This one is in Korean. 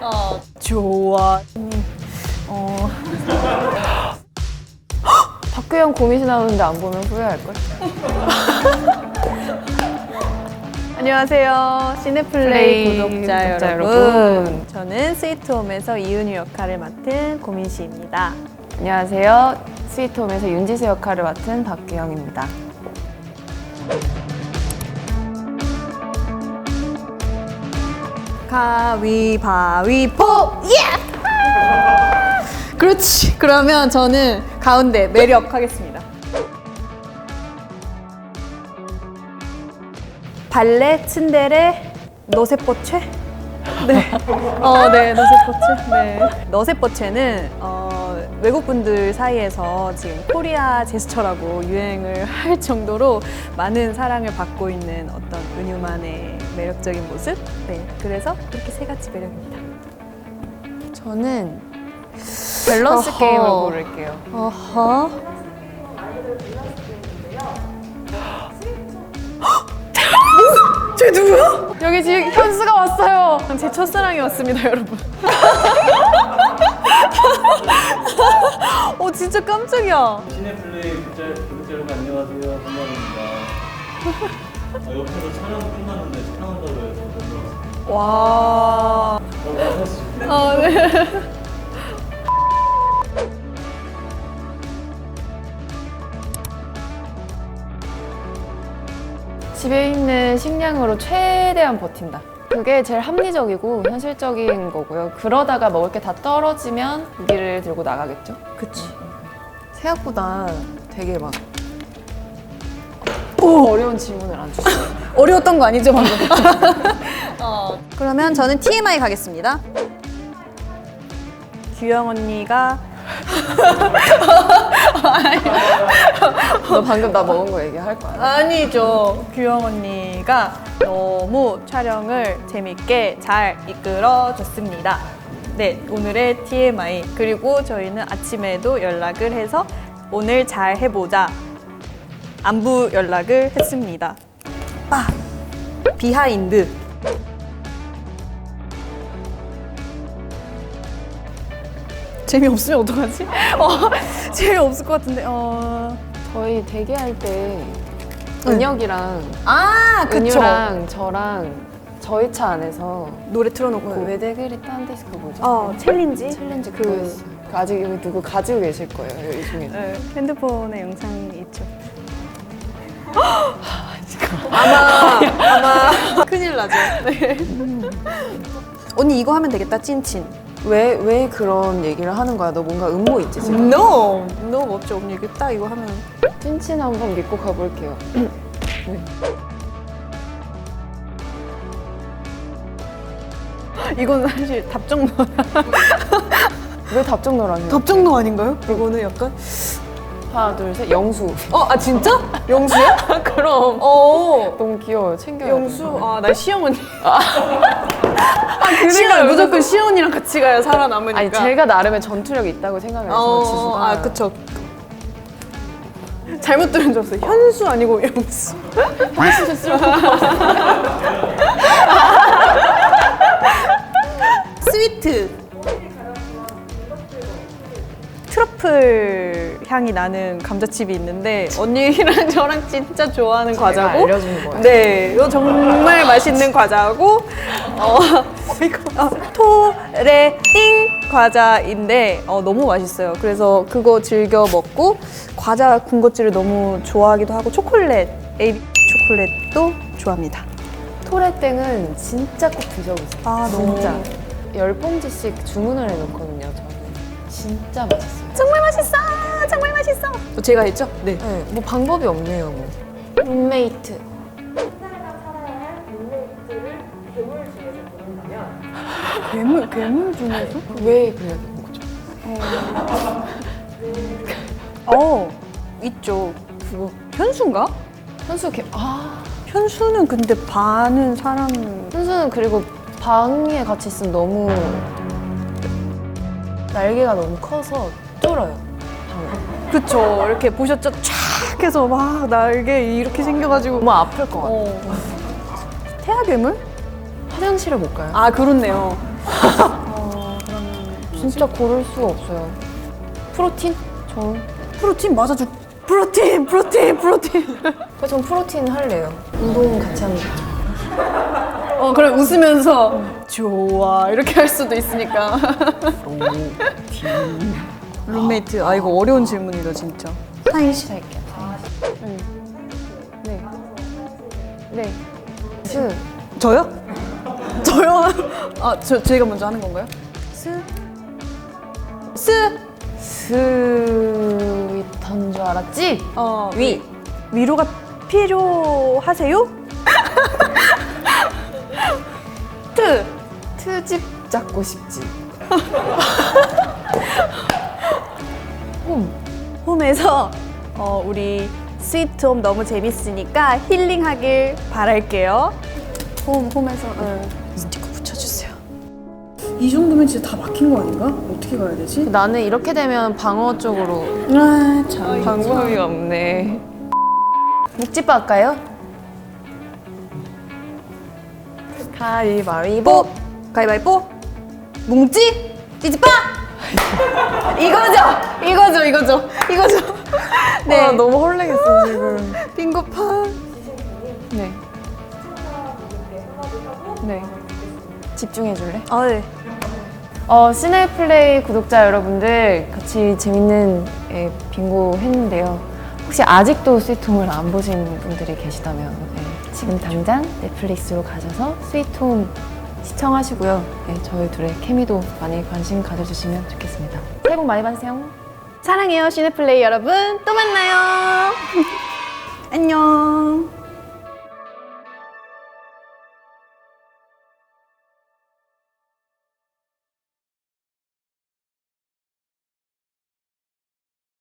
어, 좋아. 음, 어. 박규영 고민이 나오는데 안 보면 후회할걸? 안녕하세요. 시네플레이 플레이 구독자, 구독자 여러분. 여러분. 저는 스위트홈에서 이은유 역할을 맡은 고민 씨입니다. 안녕하세요. 스위트홈에서 윤지수 역할을 맡은 박규영입니다. 가위바위보! 예! 그렇지. 그러면 저는 가운데 매력 하겠습니다. 발레, 츤데레, 너세뽀체? 네. 어, 네, 너세뽀체. 네. 너세뽀체는 어, 외국 분들 사이에서 지금 코리아 제스처라고 유행을 할 정도로 많은 사랑을 받고 있는 어떤 은유만의 매력적인 모습? 네. 그래서 그렇게 세 가지 매력입니다. 저는 밸런스 어허. 게임을 고를게요. 어허. 쟤 누구야? 여기 지금 현수가 왔어요. 제 첫사랑이 왔습니다, 여러분. 어, 진짜 깜짝이야. 시네플레이 구독자 여러분 안녕하세요 한번입니다 아, 옆에서 촬영 끝났는데 촬영한다고 해서 들어왔어요 와. 어, 아, 네. 집에 있는 식량으로 최대한 버틴다. 그게 제일 합리적이고 현실적인 거고요. 그러다가 먹을 게 다 떨어지면 무기를 들고 나가겠죠. 그치. 생각보다 되게 막 오! 어려운 질문을 안 주시네요. 어려웠던 거 아니죠, 방금? 어. 그러면 저는 TMI 가겠습니다. 규영 언니가 너 방금 나 먹은 거 얘기할 거야. 아니죠. 규영 언니가 너무 촬영을 재밌게 잘 이끌어 줬습니다. 네, 오늘의 TMI. 그리고 저희는 아침에도 연락을 해서 오늘 잘 해보자. 안부 연락을 했습니다. 빠! 비하인드. 재미없으면 어떡하지? 어, 재미없을 것 같은데, 어. 저희 대기할 때 은혁이랑 아, 그쵸. 은유랑 저랑 저희 차 안에서 노래 틀어놓고. 그 외대그리 딴 디스크 뭐죠? 어, 챌린지? 챌린지 그-. 그 아직 여기 누구 가지고 계실 거예요, 이 중에. 네, 핸드폰에 영상이 있죠. 아마 아마 큰일 나죠. 네. 언니 이거 하면 되겠다 찐친. 왜, 왜 그런 얘기를 하는 거야? 너 뭔가 음모 있지, 지금? No, no 없죠. 언니 이거 딱 이거 하면 찐친 한번 믿고 가볼게요. 이건 사실 답정너 왜 답정너를 하세요? 답정너 아닌가요? 이거는 약간 하나, 둘, 셋, 영수. 어, 아 진짜? 영수야? 그럼. 어. 너무 귀여워요. 챙겨요. 영수, 아, 나 시영 언니. 아, 시영 무조건 시영 언니랑 같이 가야 살아남으니까. 아니, 제가 나름의 전투력이 있다고 생각해서 어, 지수가. 아, 그쵸. 잘못 들은 줄 알았어요. 현수 아니고 영수. 스위트. 트러플 향이 나는 감자칩이 있는데 언니랑 저랑 진짜 좋아하는 과자고 알려준 거예요. 네, 이거 정말 맛있는 과자고 어, 어, 토레띵 과자인데 어, 너무 맛있어요. 그래서 그거 즐겨 먹고 과자 군것질을 너무 좋아하기도 하고 초콜릿, 에이비 초콜릿도 좋아합니다. 토레땡은 진짜 꼭 드셔보세요. 아, 너무. 진짜. 열 봉지씩 주문을 해놓거든요. 진짜 맛있어요. 정말 맛있어, 정말 맛있어. 제가 했죠? 네. 네, 뭐 방법이 없네요, 뭐. 룸메이트. 괴물, 괴물 중에서? 왜 그래야 되는 거죠? 어, 있죠. 그거 현수인가? 현수 개, 아. 현수는 근데 반은 사람 현수는 그리고 방에 같이 있으면 너무 날개가 너무 커서. 방을. 그쵸 이렇게 보셨죠 촥 해서 막 날개 이렇게 생겨가지고 너무 아플 것 같아요. 어. 태아 괴물? 화장실을 못 가요. 아 그렇네요 진짜 고를 수가 없어요. 프로틴? 저, 프로틴 맞아줄. 프로틴, 프로틴, 프로틴. 전 프로틴 할래요. 운동 같이 하면 좋죠. 어, 그럼 웃으면서 좋아 이렇게 할 수도 있으니까. 룸메이트. 아 이거 어려운 질문이다 진짜. 씨. 할게요. 응. 네. 네. 스. 저요? 저요? 아, 저 제가 먼저 하는 건가요? 스. 스. 스윗한 줄 알았지? 어, 위. 위로가 필요하세요? 트. 트집 잡고 싶지. 홈. 홈에서 어, 우리 스위트 홈 너무 재밌으니까 힐링하길 바랄게요. 홈, 홈에서 어, 스티커 붙여주세요. 이 정도면 진짜 다 막힌 거 아닌가? 어떻게 가야 되지? 나는 이렇게 되면 방어 쪽으로 아, 참. 방법이 없네. 묵집바 할까요? 가위바위보. 뽀! 가위바위보! 뭉찌! 찌찌빠! 이거죠! 이거죠, 이거죠, 이거죠. 네. 아, 너무 헐랭했어 지금. 빙고판. 네. 네. 집중해 줄래? 아, 네. 어, 시네플레이 구독자 여러분들 같이 재밌는 예, 빙고 했는데요. 혹시 아직도 스위트홈을 안 보신 분들이 계시다면 예, 지금 당장 넷플릭스로 가셔서 스위트홈 시청하시고요. 예, 저희 둘의 케미도 많이 관심 가져주시면 좋겠습니다. 새해 복 많이 받으세요. 사랑해요, 시네플레이 여러분. 또 만나요.